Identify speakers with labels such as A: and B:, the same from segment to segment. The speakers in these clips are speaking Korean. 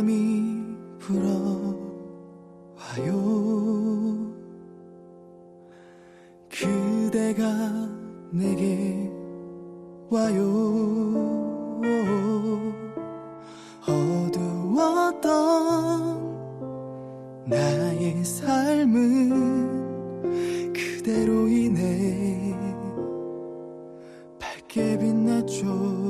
A: 바람이 불어와요. 그대가 내게 와요. 어두웠던 나의 삶은 그대로 인해 밝게 빛났죠.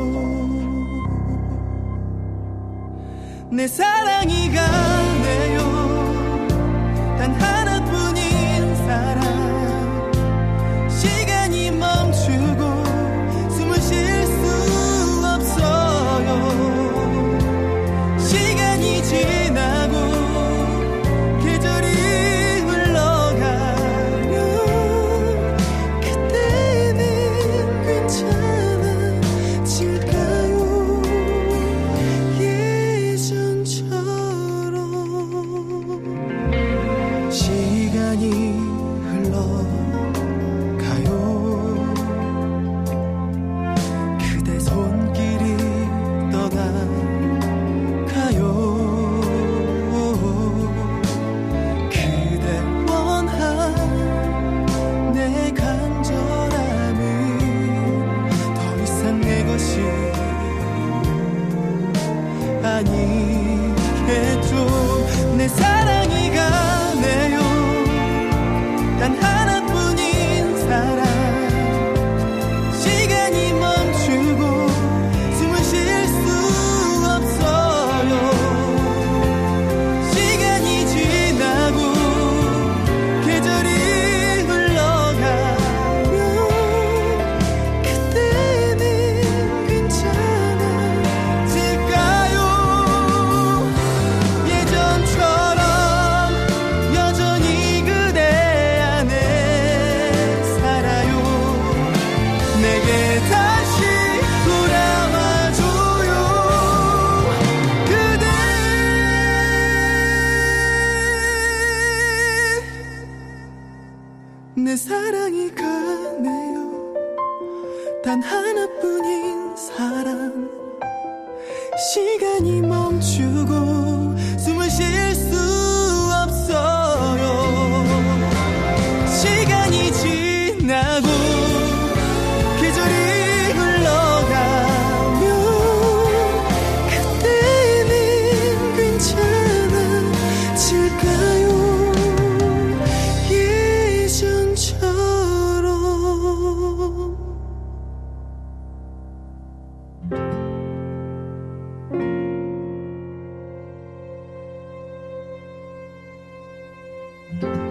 A: 내 사랑이 가네요. 你。 내 사랑이 가네요. 단 하나뿐인 사랑. 시간이 멈추 Bye.